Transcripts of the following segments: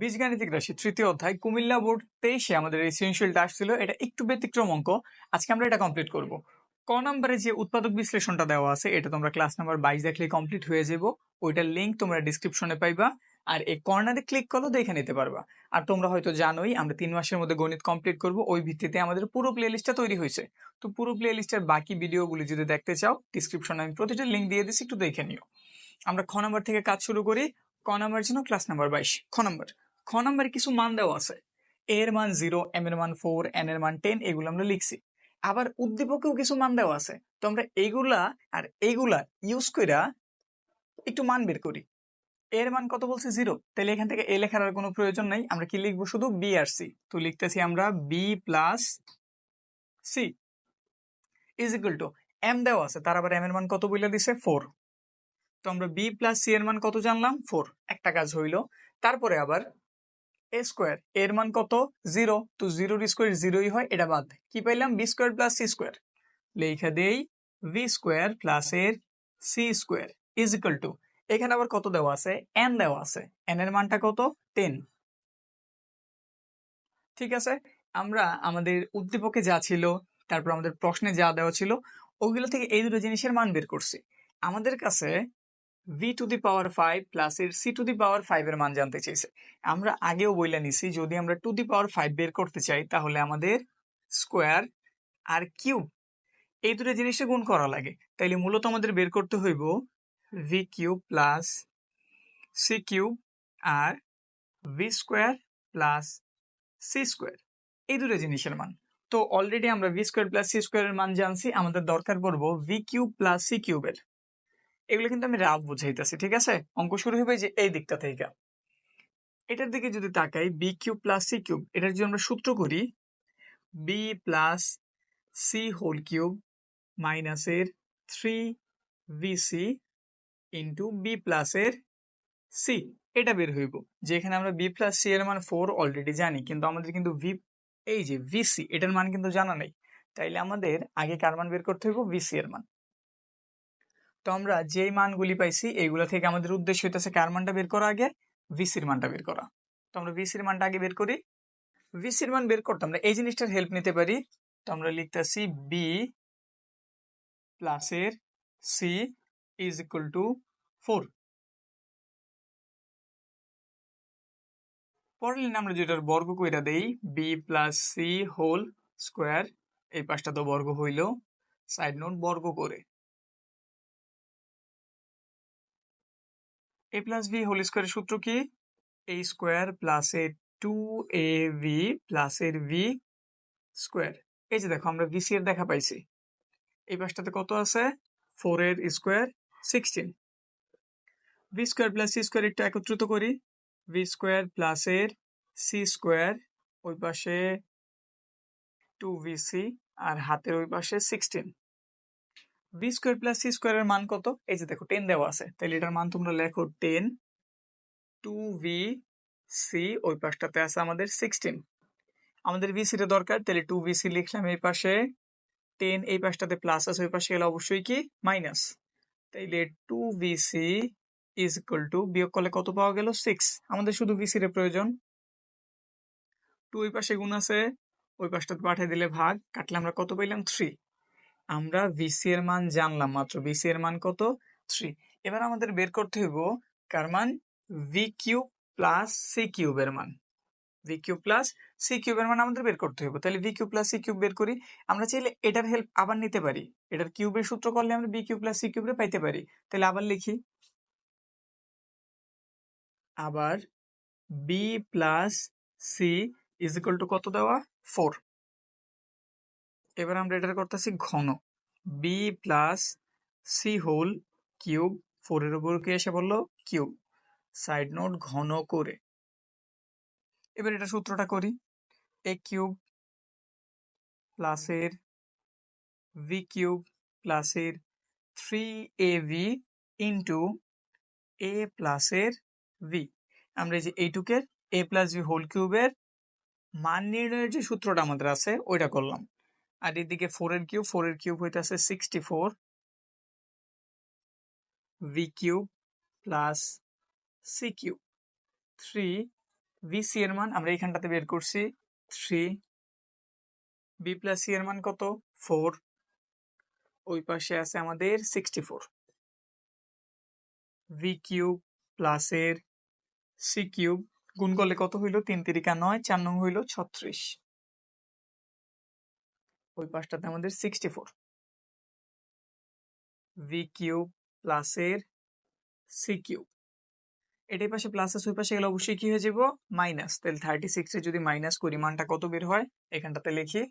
বীজগাণিতিক রাশি তৃতীয় অধ্যায়, কুমিল্লা বোর্ড তেইশে আমাদের এই সৃজনশীলটা আসছিল, এটা একটু ব্যতিক্রম অঙ্ক, আজকে আমরা এটা কমপ্লিট করব। ক নম্বরে যে উৎপাদক বিশ্লেষণটা দেওয়া আছে, এটা তোমরা ক্লাস নাম্বার বাইশ দেখলে কমপ্লিট হয়ে যাব, ওইটার লিঙ্ক তোমরা ডিসক্রিপশনে পাইবা, আর এই কর্নারে ক্লিক করলে দেখে নিতে পারবা। আর তোমরা হয়তো জানোই, আমরা তিন মাসের মধ্যে গণিত কমপ্লিট করব, ওই ভিত্তিতে আমাদের পুরো প্লে লিস্টটা তৈরি হয়েছে। তো পুরো প্লে লিস্টের বাকি ভিডিওগুলি যদি দেখতে চাও ডিসক্রিপশনে আমি প্রতিটা লিঙ্ক দিয়ে দিচ্ছি একটু দেখে নিও। আমরা খ নাম্বার থেকে কাজ শুরু করি, ক নাম্বার জন্য ক্লাস নাম্বার বাইশ, খ নাম্বার খ নাম্বারে কিছু মান দেওয়া আছে। এর মান জিরো এম এর মান ফোর এন এর মান টেন এগুলো আমরা লিখছি। আবার উদ্দীপকেও কিছু মান দেওয়া আছে। তো আমরা এইগুলা আর এইগুলা ইউজ কইরা একটু মান বের করি। এর মান কত বলছে? জিরো তাহলে এখান থেকে এ লেখার আর কোনো প্রয়োজন নাই। আমরা কি লিখব? শুধু বি আর সি তো লিখতেছি আমরা B plus C is equal to M দেওয়া আছে। তার আবার এম এর মান কত বইলা দিছে? ফোর তো আমরা বি প্লাস সি এর মান কত জানলাম? ফোর একটা কাজ হইল। তারপরে আবার এ স্কোয়ার এর মান কত? জিরো তো জিরোর স্কোয়ার জিরোই হয়, এটা বাদ কি পাইলাম? B square plus C square লেখা দেই ভি স্কোয়ার প্লাস এর C square is equal to এখানে আবার কত দেওয়া আছে? এন দেওয়া আছে। এন এর মানটা কত? টেন ঠিক আছে? আমরা আমাদের উদ্দীপকে যা ছিল, তারপর আমাদের প্রশ্নে যা দেওয়া ছিল, ওগুলো থেকে এই দুটো জিনিসের মান বের করছি। আমাদের কাছে V to the power five plus এর C to the power five এর মান জানতে চাইছে। আমরা আগেও বইলে নিছি, যদি আমরা টু দি পাওয়ার ফাইভ বের করতে চাই, তাহলে আমাদের স্কোয়ার আর কিউব এই দুটো জিনিসে গুণ করা লাগে। তাইলে মূলত আমাদের বের করতে হইব V cube plus C cube আর V square plus C square এই দুটো জিনিসের মান। তো অলরেডি আমরা ভি স্কোয়ার প্লাস সি স্কোয়ারের মান জানছি, আমাদের দরকার পড়ব ভি কিউব প্লাস সি কিউবের এগুলো কিন্তু আমি রাফ বুঝাইতেছি, ঠিক আছে? অঙ্ক শুরু হবে যে এই দিকটা থেকে। এটার দিকে যদি তাকাই B cube plus C cube এটার যদি আমরা সূত্র করি B plus C whole cube মাইনাসের three V C into B প্লাসের সি এটা বের হইব। যেখানে আমরা বি প্লাস সি এর মান ফোর অলরেডি জানি, কিন্তু আমাদের কিন্তু ভি এই যে ভিসি এটার মান কিন্তু জানা নেই। তাইলে আমাদের আগে কার মান বের করতে হইব? ভিসি এর মান। তো আমরা যেই মানগুলি পাইছি, এইগুলো থেকে আমাদের উদ্দেশ্য হইতেছে কার মানটা বের করা আগে? ভিসির মানটা বের করা। তো আমরা ভিসির মানটা আগে বের করি। ভিসির মান বের করতে আমরা এই জিনিসটার হেল্প নিতে পারি। তো আমরা লিখতেছি বি প্লাসের C is equal to four পরের লাইনে আমরা যেটার বর্গ কইরা দেই B plus C whole square এই পাশটা তো বর্গ হইল। সাইড নোট বর্গ করে। এ প্লাস ভি হোল স্কোয়ারের সূত্র কি? A square plus A two A V plus এর ভি স্কোয়ার এই যে দেখো, আমরা ভিসি এর দেখা পাইছি। এই পাশটাতে কত আছে? ফোর এর square sixteen V square plus C square একটু একত্রিত করি। ভি স্কোয়ার প্লাস এর সি স্কোয়ার ওই পাশে টু ভি সি আর হাতের ওই পাশে sixteen V square plus C স্কোয়ারের মান কত? এই যে দেখো টেন দেওয়া আছে। তাহলে এটার মান তোমরা লেখো টেন টু ভি সি ওই পাশটাতে আছে আমাদের সিক্সটিন আমাদের ভি সিটা দরকার তাহলে টু ভি সি লিখলাম এই পাশে। টেন এই পাশটাতে প্লাস আছে, ওই পাশে গেলে অবশ্যই কি? মাইনাস তাইলে two V C is equal to বিয়োগ করলে কত পাওয়া গেল? সিক্স আমাদের শুধু ভি সির প্রয়োজন। টু ওই পাশে গুণ আছে, ওই পাশটাতে পাঠিয়ে দিলে ভাগ, কাটলে আমরা কত পাইলাম? থ্রি আমরা ভিসি এর মান জানলাম মাত্র। ভিসি এর মান কত? থ্রি এবার আমাদের বের করতে হইব কার মান? ভি কিউব প্লাস সি কিউবের মান। ভি কিউব প্লাস সি কিউবের মান আমাদের বের করতে হইব। তাহলে V cube plus C cube বের করি। আমরা চাইলে এটার হেল্প আবার নিতে পারি। এটার কিউবের সূত্র করলে আমরা বি কিউব প্লাস সি কিউবে পাইতে পারি। তাহলে আবার লিখি। আবার B plus C is equal to কত দেওয়া? ফোর এবার আমরা এটার করতেছি ঘন। B plus C whole cube ফোরের উপর কি এসে বলল? কিউব সাইড নোট ঘন করে। এবার এটা সূত্রটা করি। এ কিউব প্লাসের ভি কিউব প্লাসের three A V into A প্লাসের ভি আমরা এই যে এইটুকের এ প্লাস ভি হোল কিউবের মান নির্ণয়ের যে সূত্রটা আমাদের আছে, ওইটা করলাম। আর এদিকে ফোর এর কিউব ফোর এর কিউব হইতেছে sixty four V cube plus C cube three V C এর মান, আমরা এইখানটাতে বের করছি থ্রি বি প্লাস সি এর মান কত? ফোর ওই পাশে আছে আমাদের সিক্সটি ফোর ভি কিউব প্লাসের সি কিউব গুণ করলে কত হইল? তিন তিরিকা নয়, চার নং হইল ছত্রিশ। ওই পাশটাতে আমাদের সিক্সটি ফোর ভি কিউব প্লাসের সি কিউব এটার পাশে প্লাস আছে ওই পাশে গেলে অবশ্যই কি হয়ে যাব? মাইনাস তাহলে থার্টি সিক্সে যদি মাইনাস করি, মানটা কত বের হয়? এখানটাতে লিখি।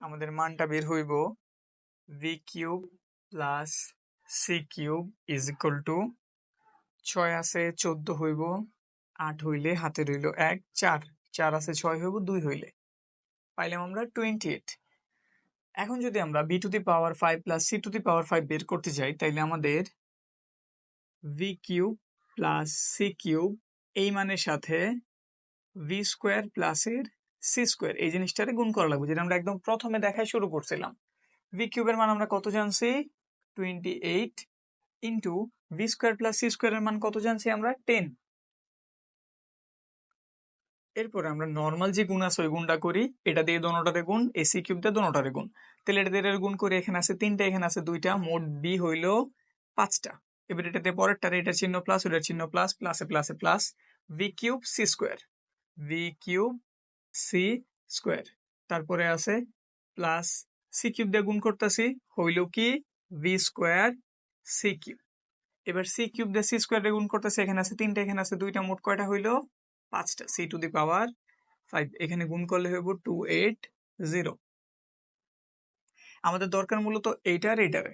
আমাদের মানটা বের হইব V cube plus C cube is equal to ছয় আছে চোদ্দ হইব, আট হইলে হাতে রইল এক, চার। চার আছে ছয় হইব, দুই হইলে। পাইলাম আমরা টোয়েন্টি এইট এখন যদি আমরা B to the power five plus C to the power five বের করতে যাই, তাইলে আমাদের V cube plus C cube এই মানের সাথে ভি স্কোয়ার প্লাসের সি স্কোয়ার এই জিনিসটারে গুণ করা লাগবে, যেটা আমরা একদম প্রথমে দেখায় শুরু করছিলাম। ভি কিউবের মান আমরা কত জানছি? Twenty eight into V square plus C স্কোয়ারের মান কত জানছি আমরা? টেন এরপরে আমরা নর্মাল যে গুণ আছে, ওই গুণটা করি। এটা দিয়ে দোনোটারে গুণ এই সি কিউব দিয়ে দোনোটারে গুণ। তাহলে এটা দিয়ে গুণ করে, এখানে আছে তিনটা, এখানে আছে দুইটা, মোট বি হইল পাঁচটা। এবার এটাতে পরেরটারে এটার চিহ্ন প্লাস ওটার চিহ্ন প্লাস প্লাসে প্লাসে plus V cube C square V cube C square তারপরে আছে প্লাস সি কিউব দিয়ে গুণ করতেছি, হইল কি? ভি স্কোয়ার সি কিউব এবার সি কিউব দিয়ে সি স্কোয়ার গুণ করতেছে, এখানে আছে তিনটা, এখানে আছে দুইটা, মোট কয়টা হইল? পাঁচটা C to the power five এখানে গুণ করলে হইব টু এইট জিরো আমাদের দরকার মূলত এইটার এইটারে।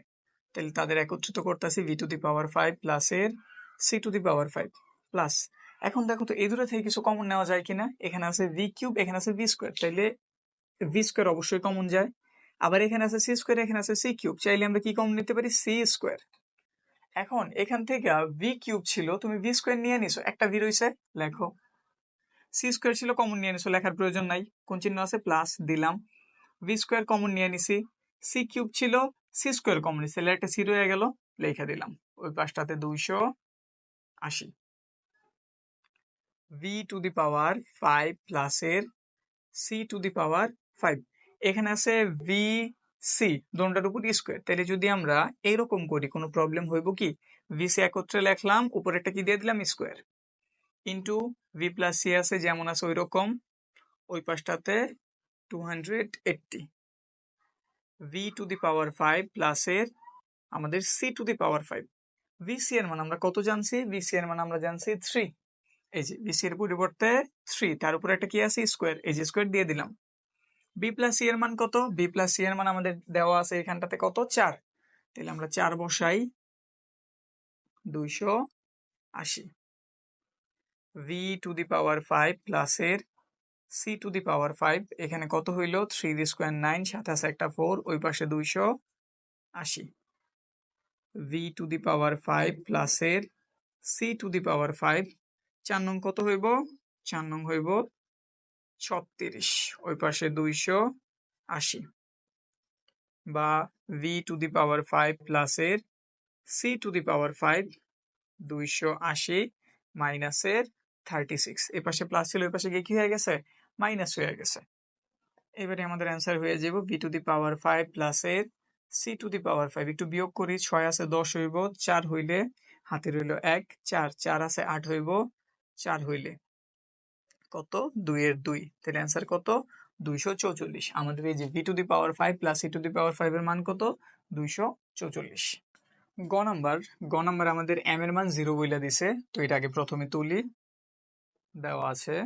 তাহলে তাদের একত্রিত করতেছি V to the power five প্লাসের C to the power five plus এখন দেখো তো এই দুটো থেকে কিছু কমন নেওয়া যায় কিনা? এখানে আছে ভি কিউব এখানে আছে ভি স্কোয়ার তাইলে ভি স্কোয়ার অবশ্যই কমন যায়। আবার এখানে আছে সি স্কোয়ার এখানে আছে সি কিউব চাইলে আমরা কি কমন নিতে পারি? সি স্কোয়ার এখন এখান থেকে ভি কিউব ছিল, তুমি ভি স্কোয়ার নিয়ে নিছো। একটা ভি রইছে, লেখো। সি স্কোয়ার ছিল কমন নিয়ে নিছো, লেখার প্রয়োজন নাই। কোন চিহ্ন আছে? প্লাস দিলাম। ভি স্কোয়ার কমন নিয়ে নিছি। সি কিউব ছিল সি স্কোয়ার কমন নিছি। তাহলে একটা সি রয়ে গেল, লেখা দিলাম। ওই পাশটাতে দুইশো আশি। V to the power five প্লাসের C to the power five এখানে আছে ভি সি দোনটার উপর স্কোয়ার তাহলে যদি আমরা এরকম করি, কোনো প্রবলেম হইব কি? ভি সি একত্রে লেখলাম, উপরেরটা কি দিয়ে দিলাম? Square into V plus C আছে যেমন আছে ওই রকম ওই পাশটাতে two hundred eighty V to the power five প্লাসের আমাদের C to the power five V C এর মান আমরা কত জানছি? ভি সি এর মান আমরা জানছি থ্রি এই যে ভি সি এর পরিবর্তে থ্রি তার উপরে একটা কি আছে? স্কোয়ার এই যে স্কোয়ার দিয়ে দিলাম। বি প্লাস সি এর মান কত? বি প্লাস সি এর মান আমাদের দেওয়া আছে এখানটাতে কত? চার। তাহলে আমরা চার বসাই দুইশো আশি। V to the power five প্লাসের C to the power five এখানে কত হইল? থ্রি দি স্কোয়ার নাইন সাথে একটা ফোর ওই পাশে দুইশো আশি। V to the power five প্লাসের C to the power five চার নং কত হইব? চার নং হইব ছত্রিশ, ওই পাশে দুইশো আশি। বা V to the power five প্লাসের C to the power five দুইশো আশি মাইনাসের থার্টি সিক্স এ পাশে প্লাস ছিল ওই পাশে গিয়ে কি হয়ে গেছে? মাইনাস হয়ে গেছে। এবারে আমাদের অ্যান্সার হয়ে যাব V to the power five প্লাসের C to the power five একটু বিয়োগ করি, ছয় আছে, দশ হইব, চার হইলে হাতে রইল এক, চার চার আছে, আট হইব, চার হইলে কত? দুইয়ের দুই। তাহলে অ্যান্সার কত? দুইশো চৌচল্লিশ। আমাদের এই যে V to the power five plus C to the power five এর মান কত? দুইশো চৌচল্লিশ। গ নাম্বার গ নাম্বার আমাদের এম এর মান জিরো বইলা দিছে। তো এটা আগে প্রথমে তুলি। দেওয়া আছে।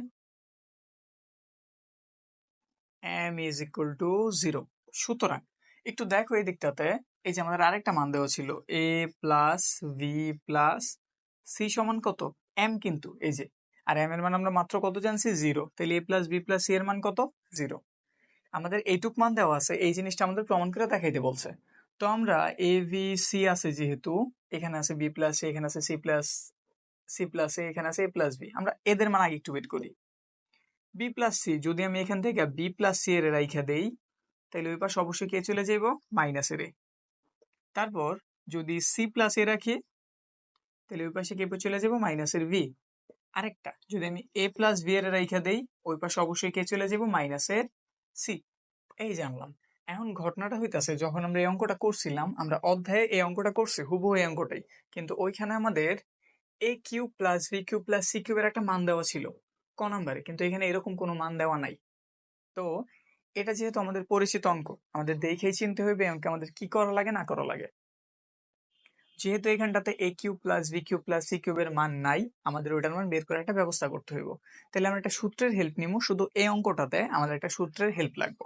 M is equal to zero সুতরাং, একটু দেখো এই দিকটাতে, এই যে আমাদের আরেকটা মান দেওয়া ছিল A plus V plus C সমান কত? এম কিন্তু, এই যে। আর এম এর মান আমরা মাত্র কত জানছি? জিরো তাহলে A plus B plus C এর মান কত? জিরো আমাদের এইটুক মান দেওয়া আছে, এই জিনিসটা আমাদের প্রমাণ করে দেখাইতে বলছে। তো আমরা এ ভি সি আছে যেহেতু, এখানে আছে বি প্লাস এখানে আছে C plus C plus A এখানে আছে এ প্লাস বি আমরা এদের মান আগে একটু বের করি। বি প্লাস সি যদি আমি এখান থেকে বি প্লাস সি এর রাইখা দেই, তাহলে ওই পাশে অবশ্যই কে চলে যাইব? মাইনাসের এ তারপর যদি সি প্লাস এ রাখি, তাহলে ওই পাশে কে চলে যাব মাইনাসের ভি আরেকটা, যদি আমি এ প্লাস বি এর রেখা দেই, ওই পাশে অবশ্যই কে চলে যাব মাইনাসের সি এই জানলাম এখন ঘটনাটা হইতাছে, যখন আমরা এই অঙ্কটা করছিলাম, আমরা অধ্যায়ে এই অঙ্কটা করছি, হুবহু এই অঙ্কটাই। কিন্তু ওইখানে আমাদের A cube plus B cube plus C কিউবের একটা মান দেওয়া ছিল, ক নাম্বারে। কিন্তু এখানে এরকম কোনো মান দেওয়া নাই। তো এটা যেহেতু আমাদের পরিচিত অঙ্ক, আমাদের দেখেই চিনতে হবে অঙ্কে আমাদের কি করা লাগে, না করা লাগে। যেহেতু এখানটাতে A cube plus B cube plus C কিউবের মান নাই, আমাদের ওইটার মান বের করার একটা ব্যবস্থা করতে হইব। তাহলে আমরা একটা সূত্রের হেল্প নিব শুধু এই অঙ্কটাতে আমাদের একটা সূত্রের হেল্প লাগবে।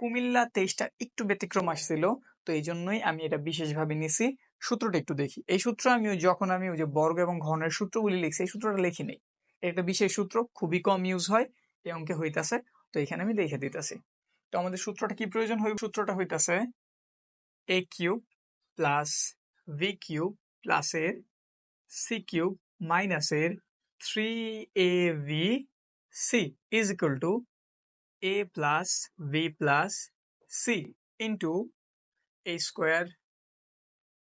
কুমিল্লা তেইশটা একটু ব্যতিক্রম আসছিল, তো এই জন্যই আমি এটা বিশেষভাবে নিছি। সূত্রটা একটু দেখি। এই সূত্র আমি যখন আমি ওই যে বর্গ এবং ঘনের সূত্রগুলি লিখছি, এই সূত্রটা লিখি নেই। একটা বিশেষ সূত্র, খুবই কম ইউজ হয় এই অঙ্কে হইতাছে। তো এখানে আমি দেখে দিতেছি। তো আমাদের সূত্রটা কি প্রয়োজন হইব সূত্রটা হইতাছে A cube plus V cube প্লাসের সি কিউব মাইনাসের three A V C is equal to A plus V plus C into A square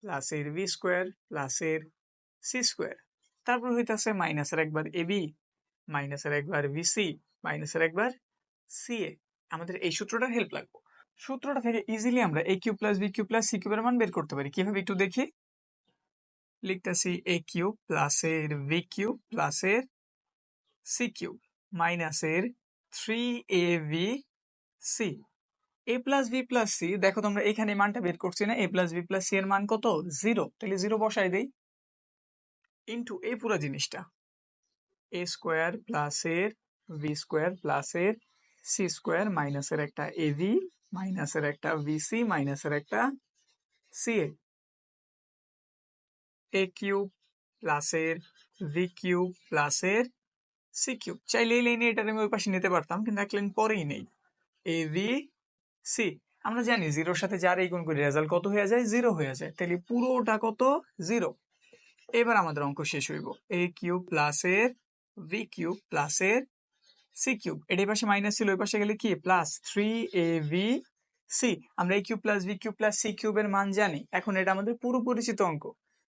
প্লাসের ভি স্কোয়ার প্লাসের সি স্কোয়ার তারপর হইতাছে মাইনাসের একবার এ বি মাইনাসের একবার ভি সি মাইনাসের একবার সি এ আমাদের এই সূত্রটার হেল্প লাগবে। সূত্রটা থেকে ইজিলি আমরা A cube plus B cube plus C কিউবের মান বের করতে পারি। কীভাবে একটু দেখি? লিখতেছি এ কিউ প্লাসের ভি কিউ প্লাসের সি কিউ মাইনাসের three A V C A plus B plus C দেখো তোমরা এখানে মানটা বের করছি না A plus B plus C এর মান কত? জিরো তাহলে জিরো বসাই দেই। ইন্টু এই পুরো জিনিসটা। এ স্কোয়ার প্লাসের ভি স্কোয়ার প্লাসের সি স্কোয়ার মাইনাসের একটা এ ভি মাইনাসের একটা ভিসি মাইনাসের একটা সি এ এ কিউব প্লাসের ভি কিউব প্লাসের সি কিউব চাইলে এই লাইনে এটা আমি ওই পাশে নিতে পারতাম, কিন্তু এক লাইন পরেই নেই। এ ভি সি, আমরা জানি জিরোর সাথে যার এই গুণ করি রেজাল্ট কত হয়ে যায়? জিরো হয়ে যায়। তাহলে পুরোটা কত? জিরো। এবার আমাদের অঙ্ক শেষ হইব। এ কিউব প্লাসের ভি কিউব প্লাসের সি কিউব। এটার পাশে মাইনাস ছিল, ওই পাশে গেলে কি? Plus three A B C আমরা A cube plus B cube plus C কিউবের মান জানি। এখন এটা আমাদের পুরো পরিচিত অঙ্ক।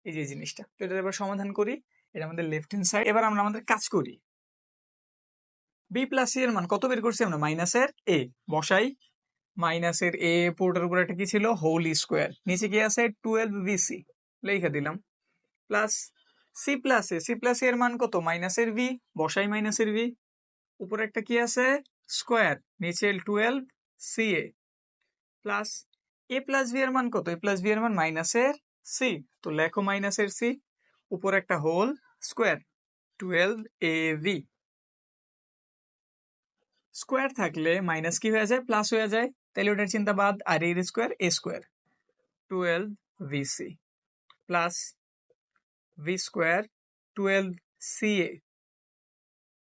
এই যে জিনিসটা। তো এটা এবার সমাধান করি। এটা আমাদের লেফট হ্যান্ড সাইড এবার আমরা আমাদের কাজ করি। বি প্লাস সি এর মান কত বের করছি আমরা? মাইনাসের এ বসাই। মাইনাসের এ পোর্টার উপর একটা কি ছিল? Whole square. নিচে কি আছে? টুয়েলভ বিসি লেখা দিলাম। Plus C plus A. C plus এর মান কত? মাইনাসের ভি। বসাই মাইনাসের ভি। উপরে একটা কি আছে? স্কোয়ার। নিচে twelve, C A. Plus A plus B এর মান কত? এ প্লাস ভি এর মান মাইনাসের সি। তো লেখো মাইনাসের সি। উপর একটা whole square. Twelve A B. Square থাকলে মাইনাস কি হয়ে যায়? প্লাস হয়ে যায়। তাহলে ওটার চিন্তা বাদ আর এর square, A square. Twelve B C plus B square twelve C A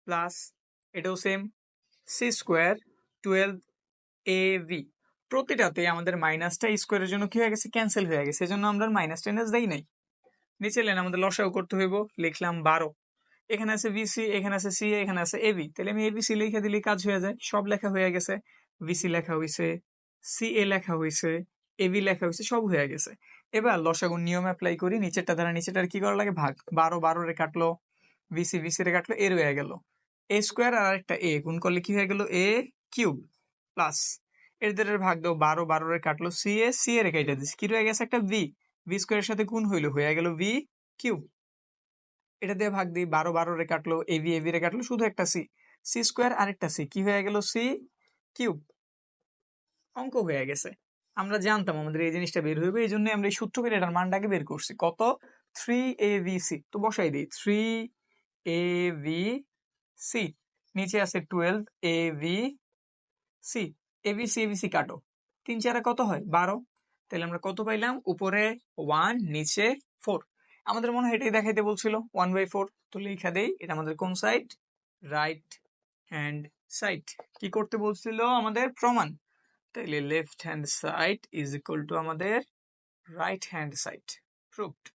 plus এটাও same C square twelve A B প্রতিটাতে আমাদের মাইনাসটা স্কোয়ারের জন্য কি হয়ে গেছে? ক্যান্সেল হয়ে গেছে। সেজন্য আমরা মাইনাস টেনেস দেই নাই। নিচে লেন আমাদের লসাও করতে হইব, লিখলাম বারো। এখানে আছে ভিসি এখানে আছে সি এখানে আছে এবি তাহলে আমি এবিসি লিখে দিলে কাজ হয়ে যায়। সব লেখা হয়ে গেছে। ভিসি লেখা হয়েছে সি এ লেখা হয়েছে এবি লেখা হয়েছে সব হয়ে গেছে। এবার লসাগুন নিয়ম অ্যাপ্লাই করি, নিচেরটা দ্বারা নিচেরটার কি করা লাগে? ভাগ। বারো বারো রে কাটলো, ভিসি ভিসি রে কাটলো এর হয়ে গেল। এ স্কোয়ার আর একটা এ, গুণ করলে কি হয়ে গেল? A cube plus. এর দ্বারা ভাগ দাও, বারো বারো রে কাটলো সি এ সি এ রে কেটে দিচ্ছি কি রয়ে গেছে? একটা ভি। ভি স্কোয়ারের সাথে গুণ হইল, হয়ে গেল ভি কিউব। এটা দিয়ে ভাগ দিই, বারো বারো রে কাটলো, এ ভি এ ভি রে কাটলো, শুধু একটা সি। সি স্কোয়ার আরেকটা সি। কি হয়ে গেল? সি কিউব অঙ্ক হয়ে গেছে। আমরা জানতাম আমাদের এই জিনিসটা বের হইবে, এই জন্য আমরা এই সূত্র করে এটার মানটাকে বের করছি। কত? থ্রি এ ভি সি তো বসাই দিই। থ্রি এ ভি সি নিচে আছে twelve A B C A B C A B C কাটো। তিন চারে কত হয়? বারো। তাহলে আমরা কত পাইলাম? উপরে ওয়ান নিচে ফোর আমাদের মনে হয় এটাই দেখাইতে বলছিল ওয়ান বাই ফোর তো লিখা দেই, এটা আমাদের কোন সাইড রাইট হ্যান্ড সাইড। কি করতে বলছিল আমাদের? প্রমাণ। তাইলে left hand side is equal to আমাদের রাইট হ্যান্ড সাইড। প্রুভড।